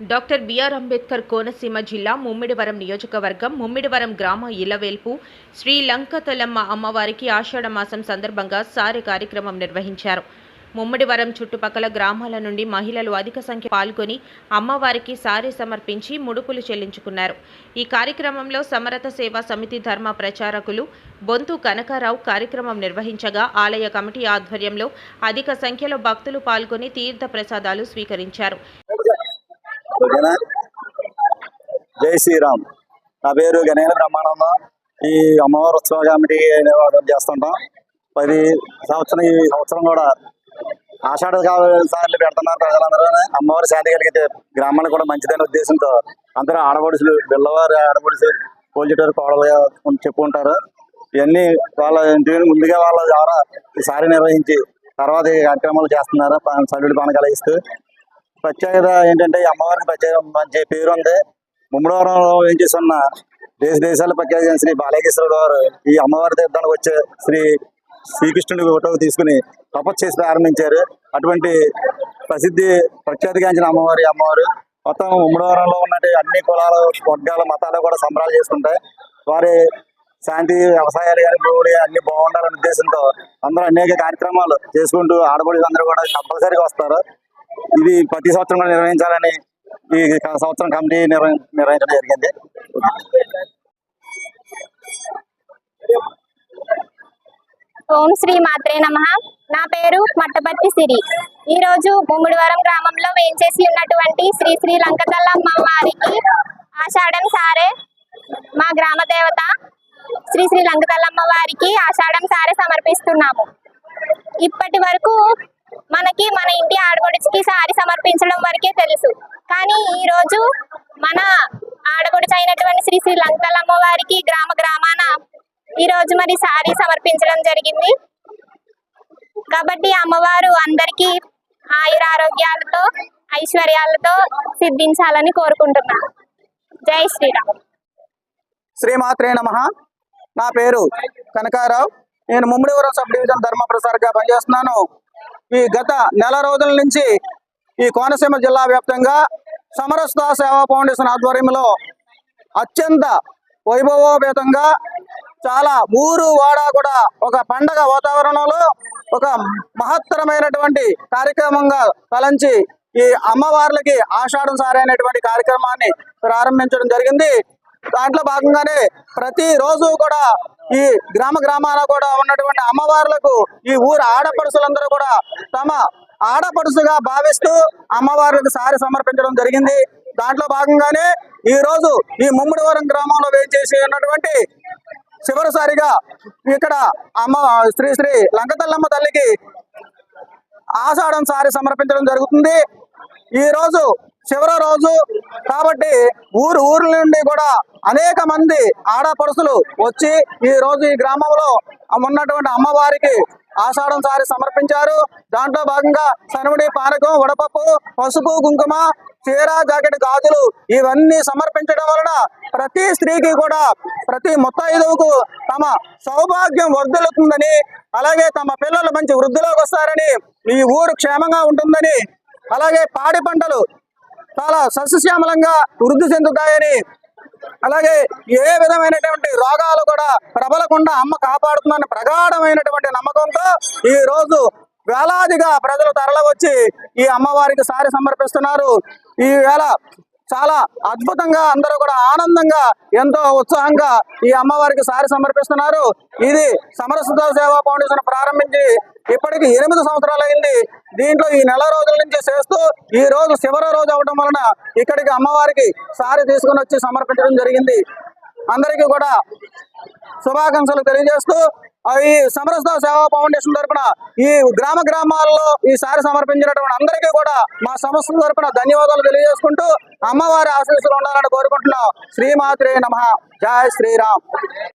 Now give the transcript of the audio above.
Doctor BR Ambedkar Konaseema జిల్లా ముమ్మిడివరం నియోజకవర్గం ముమ్మిడివరం గ్రామ ఇలవేల్పు శ్రీ లంకతలమ్మ అమ్మవారికి ఆషాఢ మాసం సందర్భంగా సారె కార్యక్రమం నిర్వహించారు. ముమ్మిడివరం చుట్టుపక్కల గ్రామాల నుండి మహిళలు అధిక సంఖ్య పాల్గొని అమ్మవారికి సారె సమర్పించి ముడుపులు చెల్లించుకున్నారు. ఈ కార్యక్రమంలో సమరత సేవా సమితి ధర్మ ప్రచారకులు బొంతు కనకారావు కార్యక్రమం నిర్వహించగా ఆలయ కమిటీ ఆధ్వర్యంలో అధిక సంఖ్యలో భక్తులు పాల్గొని తీర్థ ప్రసాదాలు స్వీకరించారు. ఓకేనా జై శ్రీరామ్. నా పేరు గణేల బ్రహ్మానంద. ఈ అమ్మవారి ఉత్సవ కమిటీ నిర్వాహకం చేస్తుంటాం. పది సంవత్సరం ఈ సంవత్సరం కూడా ఆషాఢ సార్లు పెడుతున్నారు ప్రజలందరూ. అమ్మవారి శాంతి కలిగితే గ్రామానికి కూడా మంచిదనే ఉద్దేశంతో అందరూ ఆడపడుచులు పిల్లవారు ఆడపడుచు పోల్చేటారు కోడలుగా చెప్పుకుంటారు. ఇవన్నీ వాళ్ళ ఇంటి ముందుగా వాళ్ళ ద్వారా ఈసారి నిర్వహించి తర్వాత కార్యక్రమాలు చేస్తున్నారు? సభ్యుడు సభ్యుడి ఇస్తూ ప్రత్యేకత ఏంటంటే ఈ అమ్మవారికి ప్రత్యేక మంచి పేరు ఉంది. ముమ్మడవరంలో ఏం చేస్తున్న దేశ దేశాల ప్రఖ్యాతి శ్రీ బాలకేశ్వరుడు వారు ఈ అమ్మవారి తీర్థానికి వచ్చే శ్రీ శ్రీకృష్ణుడి ఫోటో తీసుకుని తపస్సు చేసి ప్రారంభించారు. అటువంటి ప్రసిద్ధి ప్రఖ్యాతిగాంచిన అమ్మవారి అమ్మవారు. మొత్తం ఉమ్మడవరంలో ఉన్నట్టు అన్ని కులాల వర్గాల మతాలు కూడా సంబరాలు చేసుకుంటాయి వారి శాంతి వ్యవసాయాలు కానీ భూములు అన్ని బాగుండాలనే ఉద్దేశంతో అందరూ అనేక కార్యక్రమాలు చేసుకుంటూ ఆడపడులు అందరూ కూడా కంపల్సరీగా వస్తారు. ఇది ప్రతి సంవత్సరం కూడా నిర్వహించాలని ఈ సంవత్సరం కమిటీ నిర్వహించడం జరిగింది. ఓం శ్రీ మాత్రే నమ. నా పేరు మట్టపర్తి సిరి. ఈరోజు రోజు ముమ్మిడివరం గ్రామంలో వేయించేసి ఉన్నటువంటి శ్రీ శ్రీ లంకతల్లమ్మ వారికి ఆషాఢం సారే మా గ్రామ దేవత శ్రీ శ్రీ లంకతల్లమ్మ వారికి ఆషాఢం సారే సమర్పిస్తున్నాము. ఇప్పటి వరకు మనకి మన ఇంటి ఆడపడుచుకి సారి సమర్పించడం వరకే తెలుసు. కానీ ఈ రోజు మన ఆడపడుచు అయినటువంటి శ్రీ శ్రీ లంకలమ్మ వారికి గ్రామ గ్రామాన ఈ రోజు మరి సారీ సమర్పించడం జరిగింది. కాబట్టి అమ్మవారు అందరికీ ఆయుర ఆరోగ్యాలతో ఐశ్వర్యాలతో సిద్ధించాలని కోరుకుంటున్నాను జై శ్రీరామ్. శ్రీమాత్రే నమ. నా పేరు కనకారావు. నేను ముమ్మడివరం సబ్ డివిజన్ ధర్మ ప్రసార్గా పనిచేస్తున్నాను. ఈ గత నెల రోజుల నుంచి ఈ కోనసీమ జిల్లా వ్యాప్తంగా సమరస్త సేవా ఫౌండేషన్ ఆధ్వర్యంలో అత్యంత వైభవోపేతంగా చాలా ఊరు వాడ కూడా ఒక పండగ వాతావరణంలో ఒక మహత్తరమైనటువంటి కార్యక్రమంగా తలంచి ఈ అమ్మవార్లకి ఆషాఢం సారే అనేటువంటి కార్యక్రమాన్ని ప్రారంభించడం జరిగింది. దాంట్లో భాగంగానే ప్రతి రోజు కూడా ఈ గ్రామ గ్రామాల కూడా ఉన్నటువంటి అమ్మవార్లకు ఈ ఊరు ఆడపడుసులందరూ కూడా తమ ఆడపడుసుగా భావిస్తూ అమ్మవార్లకు సారి సమర్పించడం జరిగింది. దాంట్లో భాగంగానే ఈ రోజు ఈ ముమ్మడివరం గ్రామంలో వేచేసి ఉన్నటువంటి చివరిసారిగా ఇక్కడ అమ్మ శ్రీ శ్రీ లంకతల్లమ్మ తల్లికి ఆషాఢం సారి సమర్పించడం జరుగుతుంది. ఈ రోజు చివరి రోజు. కాబట్టి ఊరు ఊర్ల నుండి కూడా అనేక మంది ఆడపడుసులు వచ్చి ఈ రోజు ఈ గ్రామంలో ఉన్నటువంటి అమ్మవారికి ఆషాఢం సారి సమర్పించారు. దాంట్లో భాగంగా సనుముడి పానకం వడపప్పు పసుపు కుంకుమ చీర జాకెట్ గాజులు ఇవన్నీ సమర్పించడం వలన ప్రతి స్త్రీకి కూడా ప్రతి ముత్తైదువుకు తమ సౌభాగ్యం వర్ధిల్లుతుందని అలాగే తమ పిల్లలు మంచి వృద్ధిలోకి వస్తారని ఈ ఊరు క్షేమంగా ఉంటుందని అలాగే పాడి పంటలు చాలా సస్యశ్యామలంగా వృద్ధి చెందుతాయని. అలాగే ఏ విధమైనటువంటి రోగాలు కూడా ప్రబలకుండా అమ్మ కాపాడుతుందని ప్రగాఢమైనటువంటి నమ్మకంతో ఈ రోజు వేలాదిగా ప్రజలు తరలివచ్చి ఈ అమ్మవారికి సారి సమర్పిస్తున్నారు. ఈ వేళ చాలా అద్భుతంగా అందరూ కూడా ఆనందంగా ఎంతో ఉత్సాహంగా ఈ అమ్మవారికి సారి సమర్పిస్తున్నారు. ఇది సమరసత సేవా ఫౌండేషన్ ప్రారంభించి ఇప్పటికి ఎనిమిది సంవత్సరాలు అయింది దీంట్లో ఈ నెల రోజుల నుంచి చేస్తూ ఈ రోజు చివరి రోజు అవడం వలన ఇక్కడికి అమ్మవారికి సారి తీసుకుని వచ్చి సమర్పించడం జరిగింది. అందరికీ కూడా శుభాకాంక్షలు తెలియజేస్తూ ఈ సమరసత సేవా ఫౌండేషన్ తరపున ఈ గ్రామ గ్రామాల్లో ఈ సారి సమర్పించినటువంటి అందరికీ కూడా మా సంస్థ తరపున ధన్యవాదాలు తెలియజేసుకుంటూ అమ్మవారి ఆశీస్సులు ఉండాలని కోరుకుంటున్నాం. శ్రీమాత్రే నమ. జయ శ్రీరామ్.